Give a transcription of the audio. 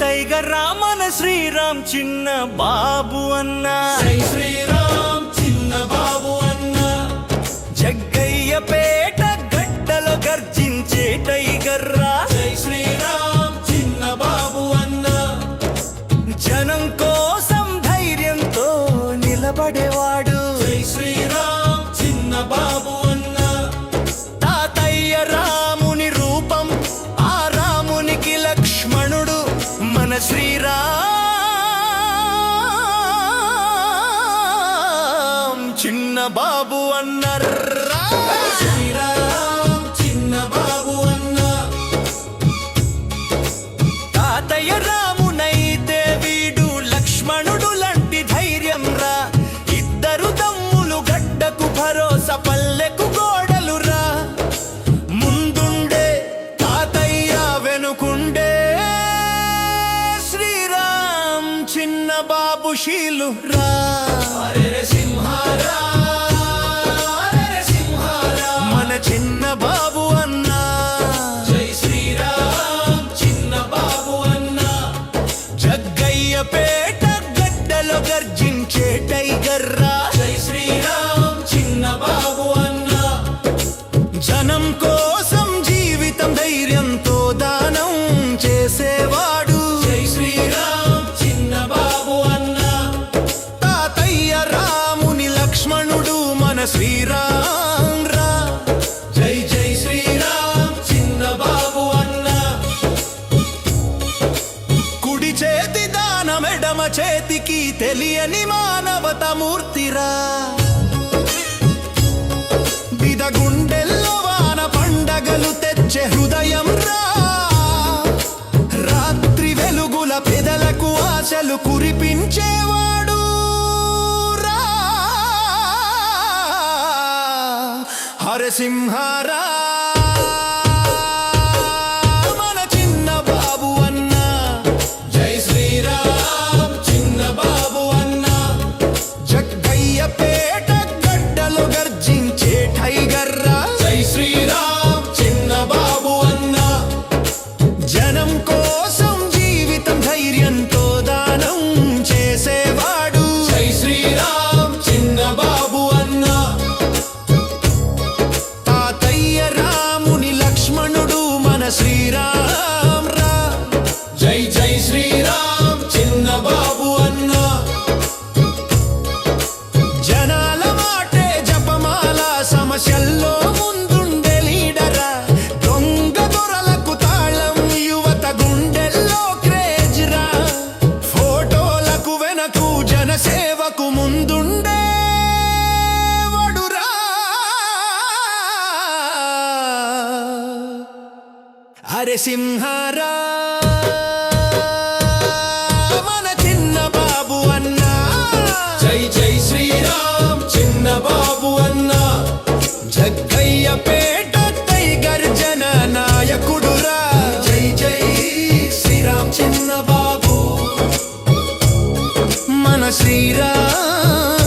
Tiger రామన Sriram చిన్న బాబు అన్నా. శ్రీరామ్ చిన్న బాబు అన్న. జగ్గయ్య పేట గడ్డలో గర్జించే టైగర్ రా. జై శ్రీరామ్ చిన్న బాబు అన్న. జనం కోసం ధైర్యంతో నిలబడేవాడు. జై శ్రీరామ్ చిన్న బాబు అన్నర్రా బాబు శీలు రా. అరే మన చిన్న బాబు అన్నా. జై శ్రీరామ్ చిన్న బాబు అన్న జగ్గయ్య పేట గడ్డలో గర్జించే టైగర్ మన శ్రీరామ్ రా జై జై శ్రీరామ్ చిన్న బాబు అన్న. కుడి చేతి దానమెడమ చేతికి తెలియని మానవత మూర్తిరా. విదగుణ నరసింహారా మన శ్రీరామ్ రా. జై జై శ్రీరామ్ చిన్న బాబు అన్న. జనాల మాటే జపమాల సమస్యల్లో ముందుండే లీడరా. దొంగ దొరలకు తాళం యువత గుండెల్లో క్రేజ్ రా ఫోటోలకు వెనకు జనసేవకు ముందుండే హరే సింహారా మన చిన్న బాబు అన్నా. జై జై శ్రీరామ్ చిన్న బాబు అన్న. జగ్గయ్య పేట టైగర్ జన నాయకుడురా జై జై శ్రీరామ్ చిన్న బాబు. మన శ్రీరామ్